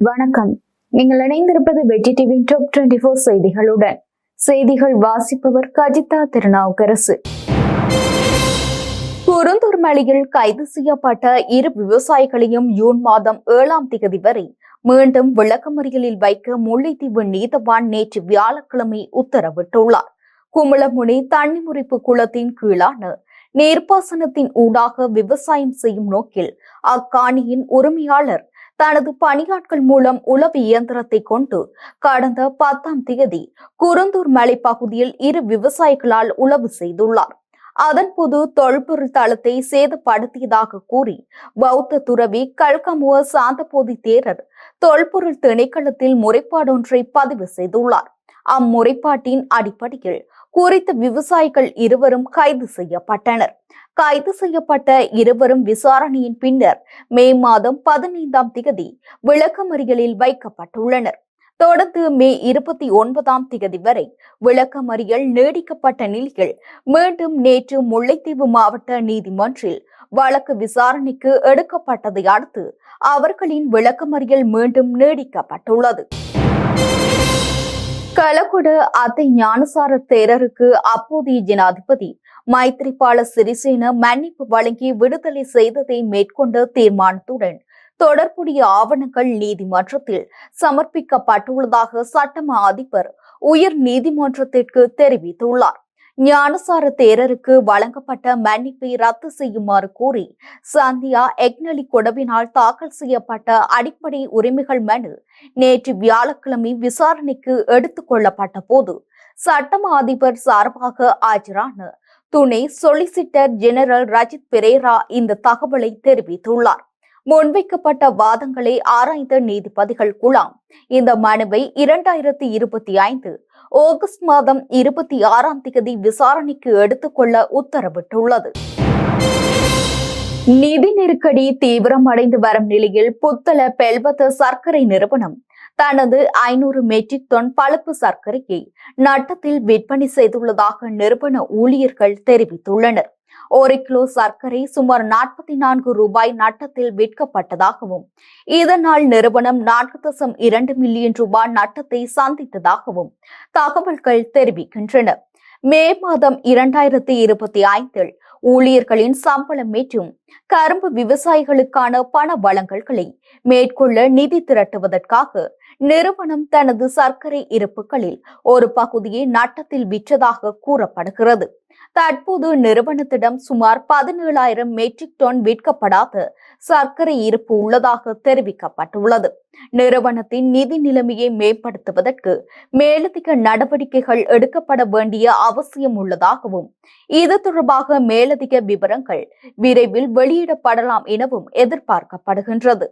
வணக்கம். நீங்கள் இணைந்திருப்பது வெற்றி டிவி டாப் டுவெண்டி போர் செய்திகளுடன். செய்திகள் வாசிப்பவர் கஜிதா திருநாவுக்கரசு. குறுந்தூர்மலியில் கைது செய்யப்பட்ட இரு விவசாயிகளையும் ஜூன் மாதம் ஏழாம் தேதி வரை மீண்டும் விளக்கமறியலில் வைக்க முல்லைத்தீவு நீதவான் நேற்று வியாழக்கிழமை உத்தரவிட்டுள்ளார். குமுளமுனை தண்ணி முறிப்பு குளத்தின் கீழான நீர்ப்பாசனத்தின் ஊடாக விவசாயம் செய்யும் நோக்கில் அக்காணியின் உரிமையாளர் தனது பணியாட்கள் மூலம் உளவு இயந்திரத்தை கொண்டு கடந்த பத்தாம் தேதி குருந்தூர் மலை பகுதியில் இரு விவசாயிகளால் உளவு செய்துள்ளார். அதன்போது தொல்பொருள் தளத்தை சேதப்படுத்தியதாக கூறி பௌத்த துறவி கல்கமுவ சாந்தபோதி தேரர் தொல்பொருள் திணைக்களத்தில் முறைப்பாடொன்றை பதிவு செய்துள்ளார். அம்முறைப்பாட்டின் அடிப்படையில் குறித்த விவசாயிகள் இருவரும் கைது செய்யப்பட்டனர். கைது செய்யப்பட்ட இருவரும் விசாரணையின் பின்னர் மே மாதம் பதினைந்தாம் திகதி விளக்கமறியலில் வைக்கப்பட்டுள்ளனர். தொடர்ந்து மே இருபத்தி ஒன்பதாம் திகதி வரை விளக்கமறியல் நீடிக்கப்பட்ட நிலையில் மீண்டும் நேற்று முல்லைத்தீவு மாவட்ட நீதிமன்றில் வழக்கு விசாரணைக்கு எடுக்கப்பட்டதை அடுத்து அவர்களின் விளக்கமறியல் மீண்டும் நீடிக்கப்பட்டுள்ளது. கலகுட அத்தை ஞானசார தேரருக்கு அப்போதைய ஜனாதிபதி மைத்திரிபால சிறிசேன மன்னிப்பு வழங்கி விடுதலை செய்ததை மேற்கொண்ட தீர்மானத்துடன் தொடர்புடைய ஆவணங்கள் நீதிமன்றத்தில் சமர்ப்பிக்கப்பட்டுள்ளதாக சட்டம அதிபர் உயர் நீதிமன்றத்திற்கு தெரிவித்துள்ளார். ஞானசார தேரருக்கு வழங்கப்பட்ட மன்னிப்பை ரத்து செய்யுமாறு கூறி சந்தியா எக்னலி கொடவினால் தாக்கல் செய்யப்பட்ட அடிப்படை உரிமைகள் மனு நேற்று வியாழக்கிழமை விசாரணைக்கு எடுத்துக் கொள்ளப்பட்ட போது சட்டமா அதிபர் சார்பாக ஆஜரான துணை சொலிசிட்டர் ஜெனரல் ரஜித் பெரேரா இந்த தகவலை தெரிவித்துள்ளார். முன்வைக்கப்பட்ட வாதங்களை ஆராய்ந்த நீதிபதிகள் குழாம். இந்த மனுவை இரண்டாயிரத்தி இருபத்தி ஐந்து ஆகஸ்ட் மாதம் இருபத்தி ஆறாம் தேதி விசாரணைக்கு எடுத்துக்கொள்ள உத்தரவிட்டுள்ளது. நிதி நெருக்கடி தீவிரமடைந்து வரும் நிலையில் புத்தள பெல்வத்த சர்க்கரை நிறுவனம் தனது ஐநூறு மெட்ரிக் டன் பழுப்பு சர்க்கரையை நட்டத்தில் விற்பனை செய்துள்ளதாக நிறுவன ஊழியர்கள் தெரிவித்துள்ளனர். ஒரு கிலோ சர்க்கரை சுமார் நாற்பத்தி நான்கு ரூபாய் நட்டத்தில் விற்கப்பட்டதாகவும் இதனால் நிறுவனம் நான்கு தசம் இரண்டு மில்லியன் ரூபாய் நட்டத்தை சந்தித்ததாகவும் தகவல்கள் தெரிவிக்கின்றன. மே மாதம் இரண்டாயிரத்தி இருபத்தி ஐந்தில் ஊழியர்களின் சம்பளம் மற்றும் கரும்பு விவசாயிகளுக்கான பண வழங்கல்களை மேற்கொள்ள நிதி திரட்டுவதற்காக நிறுவனம் தனது சர்க்கரை இருப்புகளில் ஒரு பகுதியை நட்டத்தில் விற்றதாக கூறப்படுகிறது. தற்போது நிறுவனத்திடம் சுமார் பதினேழாயிரம் மெட்ரிக் டன் விற்கப்படாத சர்க்கரை இருப்பு உள்ளதாக தெரிவிக்கப்பட்டுள்ளது. நிறுவனத்தின் நிதி நிலைமையை மேம்படுத்துவதற்கு மேலதிக நடவடிக்கைகள் எடுக்கப்பட வேண்டிய அவசியம் உள்ளதாகவும் இது தொடர்பாக மேலதிக விவரங்கள் விரைவில் வெளியிடப்படலாம் எனவும் எதிர்பார்க்கப்படுகின்றது.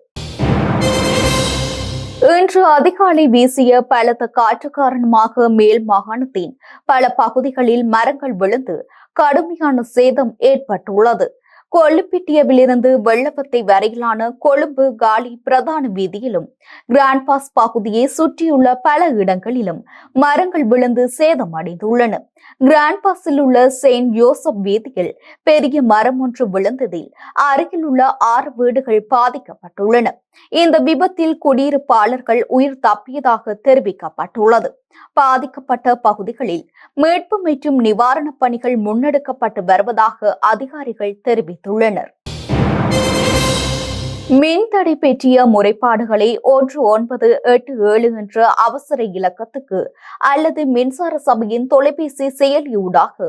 இன்று அதிகாலை வீசிய பலத்த காற்று காரணமாக மேல் மாகாணத்தின் பல பகுதிகளில் மரங்கள் விழுந்து கடுமையான சேதம் ஏற்பட்டுள்ளது. கொல்லுப்பிட்டியவிலிருந்து வெள்ளப்பத்தை வரையிலான கொழும்பு காலி பிரதான வீதியிலும் கிராண்ட் பாஸ் பகுதியை சுற்றியுள்ள பல இடங்களிலும் மரங்கள் விழுந்து சேதமடைந்துள்ளன. கிராண்ட் பாஸில் உள்ள செயின்ட் யோசப் வீதியில் பெரிய மரம் ஒன்று விழுந்ததில் அருகில் உள்ள ஆறு வீடுகள் பாதிக்கப்பட்டுள்ளன. இந்த விபத்தில் குடியிருப்பாளர்கள் உயிர் தப்பியதாக தெரிவிக்கப்பட்டுள்ளது. பாதிக்கப்பட்ட பகுதிகளில் மீட்பு மற்றும் நிவாரணப் பணிகள் முன்னெடுக்கப்பட்டு வருவதாக அதிகாரிகள் தெரிவித்துள்ளனர். மின்தடை பெற்றிய முறைப்பாடுகளை ஒன்று ஒன்பது எட்டு ஏழு என்ற அவசர இலக்கத்துக்கு அல்லது மின்சார சபையின் தொலைபேசி செயலியூடாக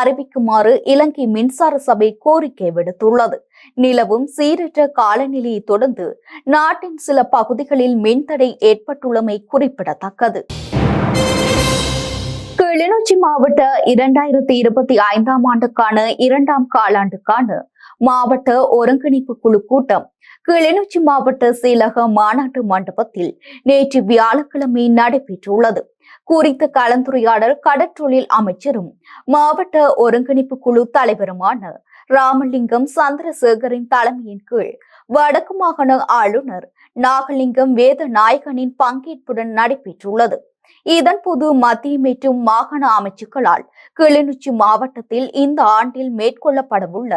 அறிவிக்குமாறு இலங்கை மின்சார சபை கோரிக்கை விடுத்துள்ளது. நிலவும் சீரற்ற காலநிலையை தொடர்ந்து நாட்டின் சில பகுதிகளில் மின்தடை ஏற்பட்டுள்ளமை குறிப்பிடத்தக்கது. கிளிநொச்சி மாவட்ட இரண்டாயிரத்தி இருபத்தி ஐந்தாம் ஆண்டுக்கான இரண்டாம் காலாண்டுக்கான மாவட்ட ஒருங்கிணைப்பு குழு கூட்டம். கிளிநொச்சி மாவட்ட செயலக மாநாட்டு மண்டபத்தில் நேற்று வியாழக்கிழமை நடைபெற்றுள்ளது. குறித்த கலந்துரையாடல் கடற்றொழில் அமைச்சரும் மாவட்ட ஒருங்கிணைப்பு குழு தலைவருமான ராமலிங்கம் சந்திரசேகரின் தலைமையின் கீழ் வடக்கு மாகாண ஆளுநர் நாகலிங்கம் வேத நாயகனின் பங்கேற்புடன் நடைபெற்றுள்ளது. இதன்போது மத்திய மற்றும் மாகாண அமைச்சுக்களால் கிளிநொச்சி மாவட்டத்தில் இந்த ஆண்டில் மேற்கொள்ளப்படவுள்ள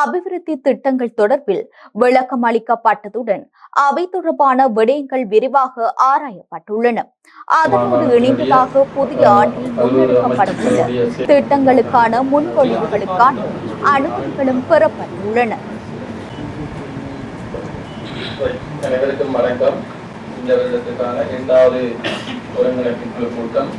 அபிவிருத்தி திட்டங்கள் தொடர்பில் விளக்கம் அளிக்கப்பட்டதுடன் அவை தொடர்பான விடயங்கள் விரிவாக ஆராயப்பட்டுள்ளன. அதனோடு இணைந்ததாக புதிய ஆண்டில் முன்னெடுக்கப்படவுள்ள திட்டங்களுக்கான முன்மொழிவுகளுக்கான அனுமதிகளும் பெறப்பட்டுள்ளன. அனைவருக்கும் வணக்கம். இந்த வருடத்துக்கான இரண்டாவது ஒருங்கிணைப்பு குழு கூட்டம்.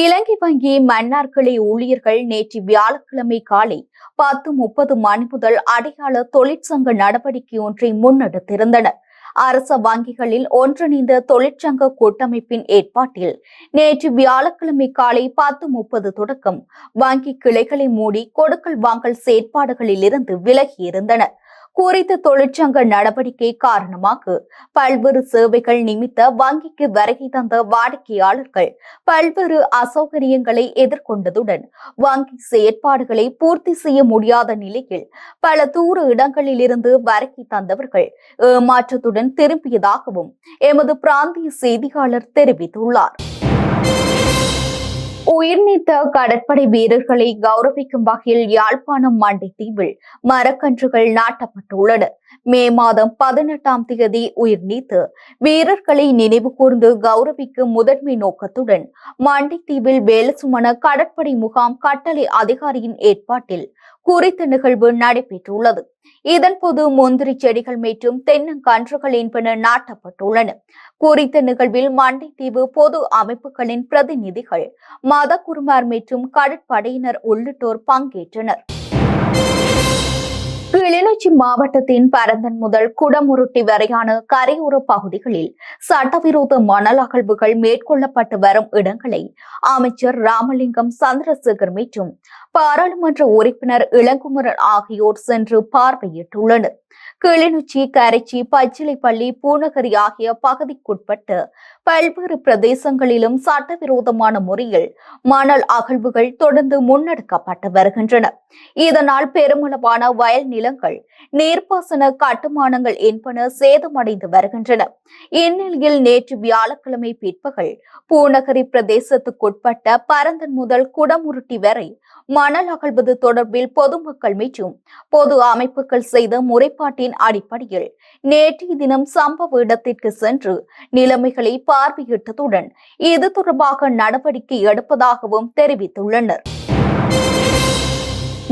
இலங்கை வங்கி மன்னார்கிளை ஊழியர்கள் நேற்று வியாழக்கிழமை காலை பத்து முப்பது மணி முதல் அடையாள தொழிற்சங்க நடவடிக்கை ஒன்றை முன்னெடுத்திருந்தனர். அரச வங்கிகளில் ஒன்றிணைந்த தொழிற்சங்க கூட்டமைப்பின் ஏற்பாட்டில் நேற்று வியாழக்கிழமை காலை பத்து முப்பது தொடக்கம் வங்கி கிளைகளை மூடி கொடுக்கல் வாங்கல் செயற்பாடுகளில் இருந்து விலகியிருந்தனர். குறித்த தொழிற்சங்க நடவடிக்கை காரணமாக பல்வேறு சேவைகள் நிமித்த வங்கிக்கு வருகை தந்த வாடிக்கையாளர்கள் பல்வேறு அசௌகரியங்களை எதிர்கொண்டதுடன் வங்கி செயற்பாடுகளை பூர்த்தி செய்ய முடியாத நிலையில் பல தூர இடங்களில் இருந்து வருகை தந்தவர்கள் ஏமாற்றத்துடன் திரும்பியதாகவும் எமது பிராந்திய செய்தியாளர் தெரிவித்துள்ளார். உயிர்நீத்த கடற்படை வீரர்களை கௌரவிக்கும் வகையில் யாழ்ப்பாணம் மண்டைத்தீவில் மரக்கன்றுகள் நாட்டப்பட்டுள்ளன. மே மாதம் பதினெட்டாம் தேதி உயிர்நீத்து. வீரர்களை நினைவு கூர்ந்து கௌரவிக்கும் முதன்மை நோக்கத்துடன் மண்டைத்தீவில் வேலசுமண கடற்படை முகாம் கட்டளை அதிகாரியின் ஏற்பாட்டில் குறித்த நிகழ்வு நடைபெற்றுள்ளது. இதன்போது முந்திரி செடிகள் மற்றும் தென்னங்கன்றுகள் என்பன நாட்டப்பட்டுள்ளன. குறித்த நிகழ்வில் மண்டைத்தீவு பொது அமைப்புகளின் பிரதிநிதிகள் மதகுருமார் மற்றும் கடற்படையினர் உள்ளிட்டோர் பங்கேற்றனர். கிளிநொச்சி மாவட்டத்தின் பரந்தன் முதல் குடமுருட்டி வரையான கரையோர பகுதிகளில் சட்டவிரோத மணல் அகழ்வுகள் மேற்கொள்ளப்பட்டு வரும் இடங்களை அமைச்சர் ராமலிங்கம் சந்திரசேகர் மற்றும் பாராளுமன்ற உறுப்பினர் இளங்குமரன் ஆகியோர் சென்று பார்வையிட்டுள்ளனர். கிளிநொச்சி கரைச்சி பச்சிலைப்பள்ளி பூநகரி ஆகிய பகுதிக்குட்பட்டு பல்வேறு பிரதேசங்களிலும் சட்டவிரோதமான முறையில் மணல் அகழ்வுகள் தொடர்ந்து முன்னெடுக்கப்பட்டு வருகின்றன. இதனால் பெருமளவான வயல் நிலங்கள் நீர்ப்பாசன கட்டுமானங்கள் என்பன சேதமடைந்து வருகின்றன. இந்நிலையில் நேற்று வியாழக்கிழமை பிற்பகல் பூநகரி பிரதேசத்துக்குட்பட்ட பரந்தன் முதல் குடமுருட்டி வரை மணல் அகழ்வது தொடர்பில் பொதுமக்கள் மற்றும் பொது அமைப்புகள் செய்த முறைப்பாட்டின் அடிப்படையில் நேற்றைய தினம் சம்பவ இடத்திற்கு சென்று நிலைமைகளை பார்வையிட்டதுடன் இது தொடர்பாக நடவடிக்கை எடுப்பதாகவும் தெரிவித்துள்ளனர்.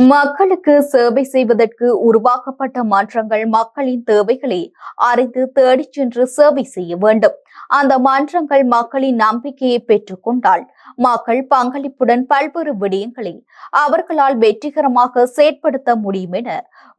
மக்களுக்கு சேவை செய்வதற்கு உருவாக்கப்பட்ட மன்றங்கள் மக்களின் தேவைகளை அறிந்து தேடிச் சென்று சேவை செய்ய வேண்டும். அந்த மன்றங்கள் மக்களின் நம்பிக்கையை பெற்றுக்கொண்டால் மக்கள் பங்களிப்புடன் பல்வேறு விடயங்களை அவர்களால் வெற்றிகரமாக செயற்படுத்த முடியும் என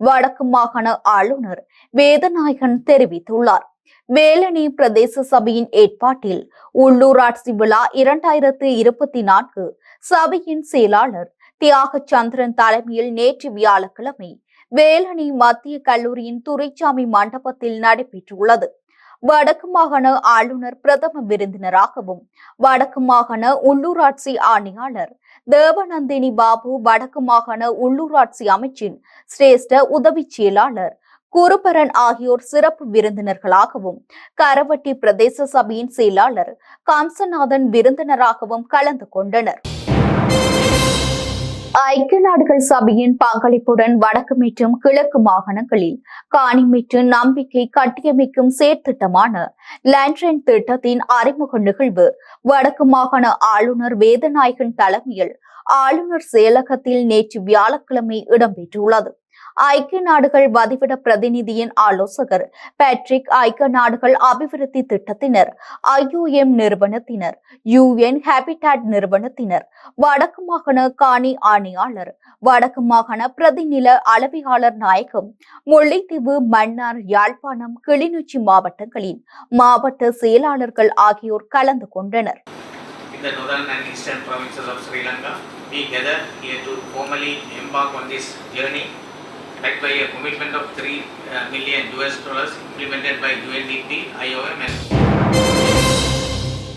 வடக்கு மாகாண ஆளுநர் வேதநாயகன் தெரிவித்துள்ளார். வேலணி பிரதேச சபையின் ஏற்பாட்டில் உள்ளூராட்சி விழா இரண்டாயிரத்து இருபத்தி நான்கு சபையின் செயலாளர் தியாகச்சந்திரன் தலைமையில் நேற்று வியாழக்கிழமை வேலணி மத்திய கல்லூரியின் துரைச்சாமி மண்டபத்தில் நடைபெற்றுள்ளது. வடக்கு மாகாண ஆளுநர் பிரதம விருந்தினராகவும் வடக்கு மாகாண உள்ளூராட்சி ஆணையாளர் தேவநந்தினி பாபு வடக்கு மாகாண உள்ளூராட்சி அமைச்சின் சிரேஷ்ட உதவி செயலாளர் குருபரன் ஆகியோர் சிறப்பு விருந்தினர்களாகவும் கரவட்டி பிரதேச சபையின் செயலாளர் கம்சநாதன் விருந்தினராகவும் கலந்து கொண்டனர். ஐக்கிய நாடுகள் சபையின் பங்களிப்புடன் வடக்கு மற்றும் கிழக்கு மாகாணங்களில் காணி மற்றும் நம்பிக்கை கட்டியமைக்கும் செயற்திட்டமான லேண்ட்ரைன் திட்டத்தின் அறிமுக நிகழ்வு வடக்கு மாகாண ஆளுநர் வேதநாயகன் தலைமையில் ஆளுநர் செயலகத்தில் நேற்று வியாழக்கிழமை இடம்பெற்றுள்ளது. ஐக்கிய நாடுகள் வதிவிட பிரதிநிதியின் ஆலோசகர் பேட்ரிக் ஐக்கிய நாடுகள் அபிவிருத்தி திட்டத்தினர் ஐயுஎம் நிறுவனத்தினர் யுஎன் ஹேபிடாட் நிறுவனத்தினர் வடக்கு மாகாண காணி ஆணையாளர் வடக்கு மாகாண பிரதிநில அளவியாளர் நாயகம் முல்லைத்தீவு மன்னார் யாழ்ப்பாணம் கிளிநொச்சி மாவட்டங்களின் மாவட்ட செயலாளர்கள் ஆகியோர் கலந்து கொண்டனர் in the northern and eastern provinces of Sri Lanka. We gather here to formally embark on this journey backed by a commitment of 3 uh, million US dollars implemented by UNDP, IOM and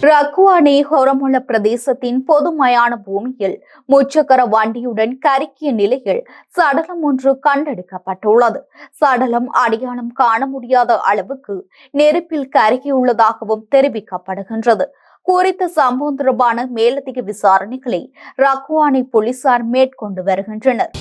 ரக்குவானி ஹொரமுல பிரதேசத்தின் பொதுமையான பூமியில் முச்சக்கர வண்டியுடன் கருக்கிய நிலையில் சடலம் ஒன்று கண்டெடுக்கப்பட்டுள்ளது. சடலம் அடையாளம் காண முடியாத அளவுக்கு நெருப்பில் கருகியுள்ளதாகவும் தெரிவிக்கப்படுகின்றது. குறித்த சம்பவம் தொடர்பான மேலதிக விசாரணைகளை ரக்குவானி போலீசார் மேற்கொண்டு வருகின்றனர்.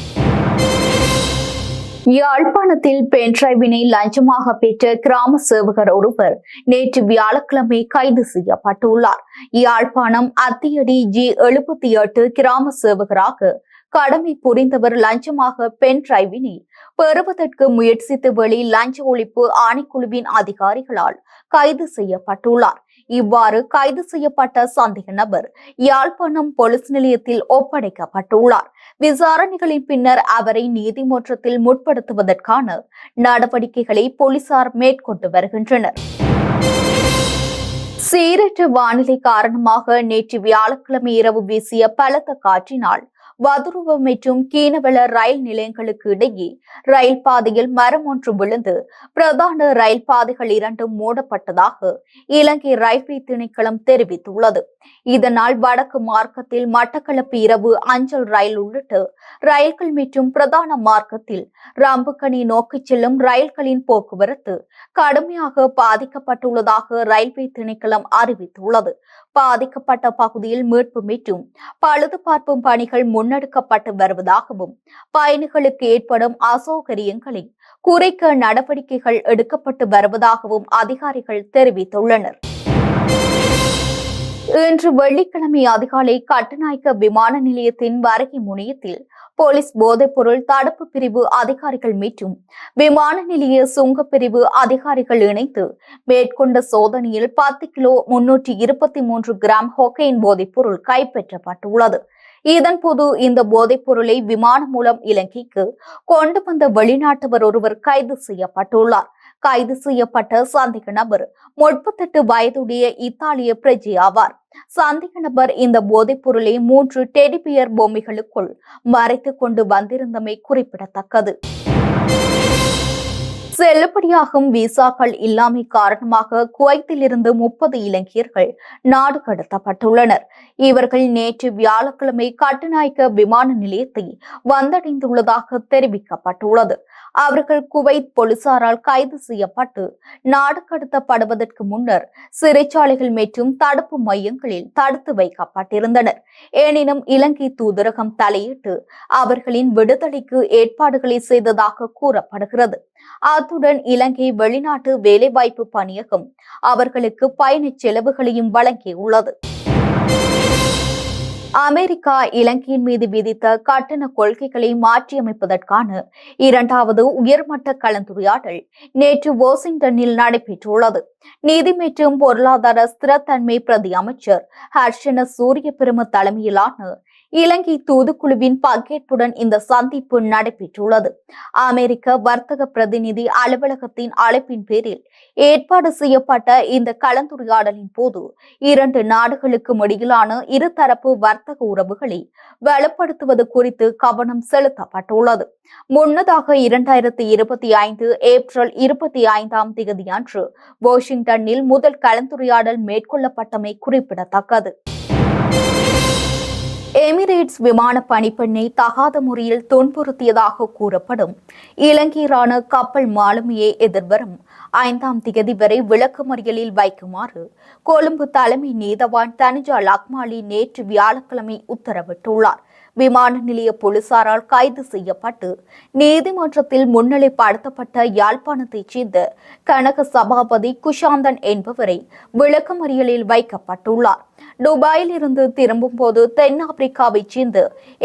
யாழ்ப்பாணத்தில் பென்டிரைவினை லஞ்சமாக பெற்ற கிராம சேவகர் ஒருவர் நேற்று வியாழக்கிழமை கைது செய்யப்பட்டுள்ளார். யாழ்ப்பாணம் அத்தியடி ஜி எழுபத்தி எட்டு கிராம சேவகராக கடமை புரிந்தவர் லஞ்சமாக பென் டிரைவினை பெறுவதற்கு முயற்சித்த வழி லஞ்ச ஒழிப்பு ஆணைக்குழுவின் அதிகாரிகளால் கைது செய்யப்பட்டுள்ளார். இவ்வாறு கைது செய்யப்பட்ட சந்தேக நபர் யாழ்ப்பாணம் போலீஸ் நிலையத்தில் ஒப்படைக்கப்பட்டுள்ளார். விசாரணைகளின் பின்னர் அவரை நீதிமன்றத்தில் முற்படுத்துவதற்கான நடவடிக்கைகளை போலீசார் மேற்கொண்டு வருகின்றனர். சீரற்ற வானிலை காரணமாக நேற்று வியாழக்கிழமை இரவு வீசிய பலத்த காற்றினால் வதுருவ மற்றும் கீனவள ரயில் நிலையங்களுக்கு இடையே ரயில் பாதையில் மரம் ஒன்று விழுந்து பிரதான ரயில் பாதைகள் இரண்டும் மூடப்பட்டதாக இலங்கை ரயில்வே திணைக்களம் தெரிவித்துள்ளது. இதனால் வடக்கு மார்க்கத்தில் மட்டக்களப்பு இரவு அஞ்சல் ரயில் உள்ளிட்ட ரயில்கள் மற்றும் பிரதான மார்க்கத்தில் ரம்புக்கணி நோக்கிச் செல்லும் ரயில்களின் போக்குவரத்து கடுமையாக பாதிக்கப்பட்டுள்ளதாக ரயில்வே திணைக்களம் அறிவித்துள்ளது. பாதிக்கப்பட்ட பகுதியில் மீட்பு மீட்டும். பழுது பார்ப்பும் பணிகள் முன்னெடுக்கப்பட்டு வருவதாகவும் பயணிகளுக்கு ஏற்படும் அசௌகரியங்களை குறைக்க நடவடிக்கைகள் எடுக்கப்பட்டு வருவதாகவும் அதிகாரிகள் தெரிவித்துள்ளனர். இன்று வெள்ளிக்கிழமை அதிகாலை கட்டுநாயக்க விமான நிலையத்தின் வருகை முனையத்தில் போலீஸ் போதைப்பொருள் தடுப்பு பிரிவு அதிகாரிகள் மற்றும் விமான நிலைய சுங்க பிரிவு அதிகாரிகள் இணைத்து மேற்கொண்ட சோதனையில் பத்து கிலோ முன்னூற்றி இருபத்தி மூன்று கிராம் ஹொக்கைன் போதைப்பொருள் கைப்பற்றப்பட்டுள்ளது. இதன்போது இந்த போதைப் பொருளை விமானம் மூலம் இலங்கைக்கு கொண்டு வந்த வெளிநாட்டவர் ஒருவர் கைது செய்யப்பட்டுள்ளார். கைது செய்யப்பட்ட சந்தேக நபர். முப்பத்தெட்டு வயதுடைய இத்தாலிய பிரஜை ஆவார். சந்தேக நபர் இந்த போதைப் பொருளை மூன்று டெடிபியர் பொம்மைகளுக்குள் மறைத்துக் கொண்டு வந்திருந்தமை குறிப்பிடத்தக்கது. செல்லுபடியாகும் விசாக்கள் இல்லாமை காரணமாக குவைத்திலிருந்து முப்பது இலங்கையர்கள் நாடு கடத்தப்பட்டுள்ளனர். இவர்கள் நேற்று வியாழக்கிழமை கட்டுநாயக்க விமான நிலையத்தை வந்தடைந்துள்ளதாக தெரிவிக்கப்பட்டுள்ளது. அவர்கள் குவைத் போலீசாரால் கைது செய்யப்பட்டு நாடு கடத்தப்படுவதற்கு முன்னர் சிறைச்சாலைகள் மற்றும் தடுப்பு மையங்களில் தடுத்து வைக்கப்பட்டிருந்தனர். எனினும் இலங்கை தூதரகம் தலையிட்டு அவர்களின் விடுதலைக்கு ஏற்பாடுகளை செய்ததாக கூறப்படுகிறது. அத்துடன் இலங்கை வெளிநாட்டு வேலைவாய்ப்பு பணியகம் அவர்களுக்கு பயணச் செலவுகளையும் வழங்கியுள்ளது. அமெரிக்கா இலங்கையின் மீது விதித்த கட்டண கொள்கைகளை மாற்றியமைப்பதற்கான இரண்டாவது உயர்மட்ட கலந்துரையாடல் நேற்று வாஷிங்டனில் நடைபெற்றுள்ளது. நிதி மற்றும் பொருளாதார ஸ்திரத்தன்மை பிரதி அமைச்சர் ஹர்ஷன சூரிய பெரும தலைமையிலான இலங்கை தூதுக்குழுவின் பங்கேற்புடன் இந்த சந்திப்பு நடைபெற்றுள்ளது. அமெரிக்க வர்த்தக பிரதிநிதி அலுவலகத்தின் அழைப்பின் பேரில் ஏற்பாடு செய்யப்பட்ட இந்த கலந்துரையாடலின் போது இரண்டு நாடுகளுக்கும் இடையிலான இருதரப்பு வர்த்தக உறவுகளை வலுப்படுத்துவது குறித்து கவனம் செலுத்தப்பட்டுள்ளது. முன்னதாக இரண்டாயிரத்தி இருபத்தி ஐந்து ஏப்ரல் இருபத்தி ஐந்தாம் தேதியன்று வாஷிங்டனில் முதல் கலந்துரையாடல் மேற்கொள்ளப்பட்டமை குறிப்பிடத்தக்கது. எமிரேட்ஸ் விமான பணிப்பெண்ணை தகாத முறையில் துன்புறுத்தியதாக கூறப்படும். இலங்கையரான கப்பல் மாலுமியை எதிர்வரும் ஐந்தாம் திகதி வரை விளக்கமறியலில் வைக்குமாறு கொழும்பு தலைமை நீதவான் தனுஜா லக்மாலி நேற்று வியாழக்கிழமை உத்தரவிட்டுள்ளார். விமான நிலைய போலீசாரால் கைது செய்யப்பட்டு நீதிமன்றத்தில் முன்னிலைப்படுத்தப்பட்ட யாழ்ப்பாணத்தைச் சேர்ந்த கனக சபாபதி குஷாந்தன் என்பவரை விளக்கமறியலில் வைக்கப்பட்டுள்ளார். துபாயில் இருந்து திரும்பும் போது தென்னாப்பிரிக்காவைச் சேர்ந்த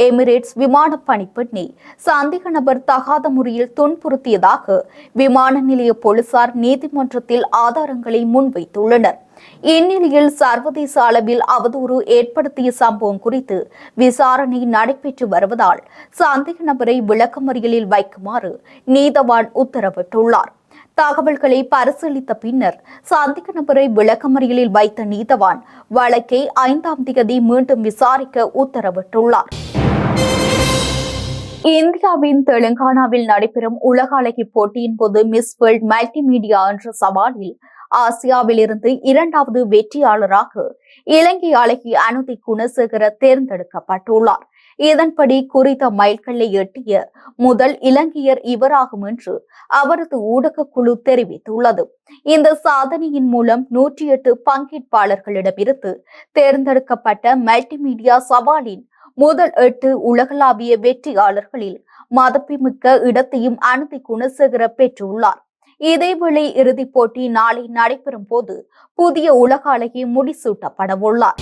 எமிரேட்ஸ் விமான பணிப்பெண்ணை சந்தேக நபர் தகாத முறையில் துன்புறுத்தியதாக விமான நிலைய போலீசார் நீதிமன்றத்தில் ஆதாரங்களை முன்வைத்துள்ளனர். இந்நிலையில் சர்வதேச அளவில் அவதூறு ஏற்படுத்திய சம்பவம் குறித்து விசாரணை நடைபெற்று வருவதால் சந்தேக நபரை விளக்கமறியலில் வைக்குமாறு நீதவான் உத்தரவிட்டுள்ளார். தகவல்களை பரிசீலித்த பின்னர் சந்தேக நபரை விளக்கமறியலில் வைத்த நீதவான் வழக்கை ஐந்தாம் தேதி மீண்டும் விசாரிக்க உத்தரவிட்டுள்ளார். இந்தியாவின் தெலுங்கானாவில் நடைபெறும் உலக அழகி போட்டியின் போது மிஸ் வேர்ல்ட் மல்டிமீடியா என்ற சவாலில் ஆசியாவிலிருந்து இரண்டாவது வெற்றியாளராக இலங்கை அழகி அனுதி குணசேகர தேர்ந்தெடுக்கப்பட்டுள்ளார். இதன்படி குறித்த மைல்கல்லை எட்டிய முதல் இலங்கையர் இவராகும் என்று அவரது ஊடகக்குழு தெரிவித்துள்ளது. இந்த சாதனையின் மூலம் நூற்றி எட்டு பங்கேற்பாளர்களிடமிருந்து தேர்ந்தெடுக்கப்பட்ட மல்டிமீடியா சவாலின் முதல் எட்டு உலகளாவிய வெற்றியாளர்களில் மதப்பிமிக்க இடத்தையும் அனுதி குணசேகர பெற்றுள்ளார். இதேவேளை இறுதிப் போட்டி நாளை நடைபெறும் போது புதிய உலக அழகி முடிசூட்டப்படவுள்ளார்.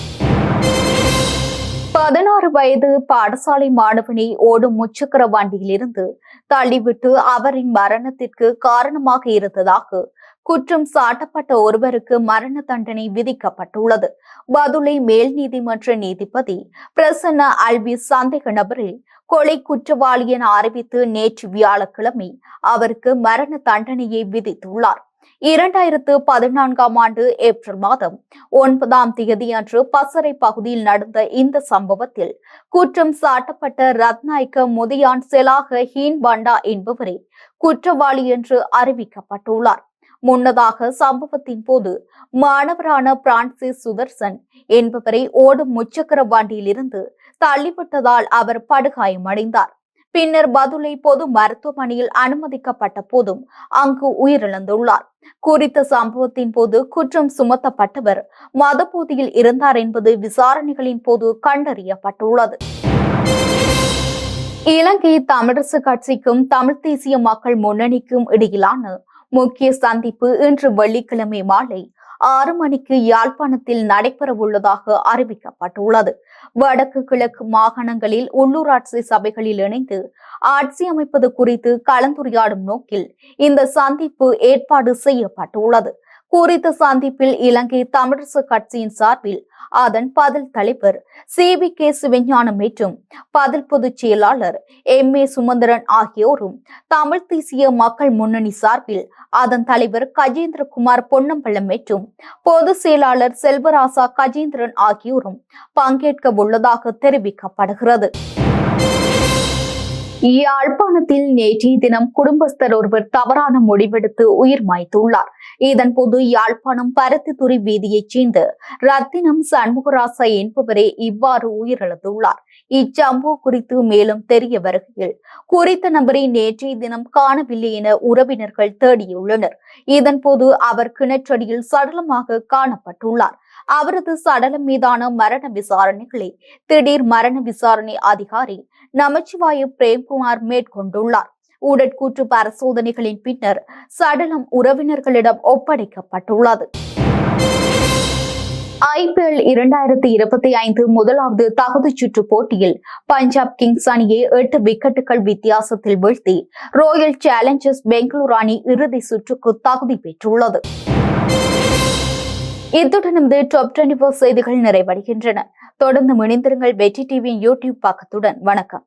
பதினாறு வயது பாடசாலை மாணவனை ஓடும் முச்சக்கர வண்டியிலிருந்து தள்ளிவிட்டு அவரின் மரணத்திற்கு காரணமாக இருந்ததாக குற்றம் சாட்டப்பட்ட ஒருவருக்கு மரண தண்டனை விதிக்கப்பட்டுள்ளது. பதுளை மேல் நீதிமன்ற நீதிபதி பிரசன்ன அல்வி சந்தேக நபரில் கொலை குற்றவாளி என அறிவித்து நேற்று வியாழக்கிழமை அவருக்கு மரண தண்டனையை விதித்துள்ளார். இரண்டாயிரத்து பதினான்காம் ஆண்டு ஏப்ரல் மாதம் ஒன்பதாம் தேதி அன்று பசறை பகுதியில் நடந்த இந்த சம்பவத்தில் குற்றம் சாட்டப்பட்ட ரத்நாயக்க முதியான் செலாக ஹீன் பண்டா என்பவரே குற்றவாளி என்று அறிவிக்கப்பட்டுள்ளார். முன்னதாக சம்பவத்தின் போது மாணவரான பிரான்சிஸ் சுதர்சன் என்பவரை ஓடும் முச்சக்கர வண்டியிலிருந்து தள்ளிவிட்டதால் அவர் படுகாயமடைந்தார் பின்னர் பதுளை பொது மருத்துவமனையில் அனுமதிக்கப்பட்ட போதும் அங்கு உயிரிழந்துள்ளார். குறித்த சம்பவத்தின் போது குற்றம் சுமத்தப்பட்டவர் மதபோதியில் இருந்தார் என்பது விசாரணைகளின் போது கண்டறியப்பட்டுள்ளது. இலங்கை தமிழரசு கட்சிக்கும் தமிழ் தேசிய மக்கள் முன்னணிக்கும் இடையிலான முக்கிய சந்திப்பு இன்று வெள்ளிக்கிழமை மாலை ஆறு மணிக்கு யாழ்ப்பாணத்தில் நடைபெறவுள்ளதாக அறிவிக்கப்பட்டுள்ளது. வடக்கு கிழக்கு மாகாணங்களில் உள்ளூராட்சி சபைகளில் இணைந்து ஆட்சி அமைப்பது குறித்து கலந்துரையாடும் நோக்கில் இந்த சந்திப்பு ஏற்பாடு செய்யப்பட்டுள்ளது. குறித்த சந்திப்பில் இலங்கை தமிழரசு கட்சியின் சார்பில் அதன் பதில் தலைவர் சி வி கே சிவஞானம் மற்றும் பதில் பொதுச் செயலாளர் எம் ஏ சுமந்திரன் ஆகியோரும் தமிழ் தேசிய மக்கள் முன்னணி சார்பில் அதன் தலைவர் கஜேந்திரகுமார் பொன்னம்பலம் மற்றும் பொதுச் செயலாளர் செல்வராசா கஜேந்திரன் ஆகியோரும் பங்கேற்க உள்ளதாக தெரிவிக்கப்படுகிறது. யாழ்ப்பாணத்தில் நேற்றைய தினம் குடும்பஸ்தர் ஒருவர் தவறான முடிவெடுத்து உயிர் மாய்த்துள்ளார். இதன்போது யாழ்ப்பாணம் பருத்தித்துறை வீதியைச் சேர்ந்த ரத்தினம் சண்முகராசா என்பவரே இவ்வாறு உயிரிழந்துள்ளார். இச்சம்பவம் குறித்து மேலும் தெரிய வருகையில் குறித்த நபரை நேற்றைய தினம் காணவில்லை என உறவினர்கள் தேடியுள்ளனர். இதன்போது அவர் கிணற்றடியில் சடலமாக காணப்பட்டுள்ளார். அவரது சடலம் மீதான மரண விசாரணைகளை திடீர் மரண விசாரணை அதிகாரி நமச்சிவாய பிரேம்குமார் மேற்கொண்டுள்ளார். உடற்கூற்று பரிசோதனைகளின் பின்னர் சடலம் உறவினர்களிடம் ஒப்படைக்கப்பட்டுள்ளது. ஐபிஎல் இரண்டாயிரத்தி இருபத்தி ஐந்து முதலாவது தகுதிச் சுற்று போட்டியில் பஞ்சாப் கிங்ஸ் அணியை எட்டு விக்கெட்டுகள் வித்தியாசத்தில் வீழ்த்தி ராயல் சேலஞ்சர்ஸ் பெங்களூரு அணி இறுதி சுற்றுக்கு தகுதி பெற்றுள்ளது. இத்துடன் நமது டாப் டுவெண்டி போர் செய்திகள் நிறைவடைகின்றன. தொடர்ந்து இணைந்திருங்கள் வெற்றி டிவியின் யூடியூப் பக்கத்துடன். வணக்கம்.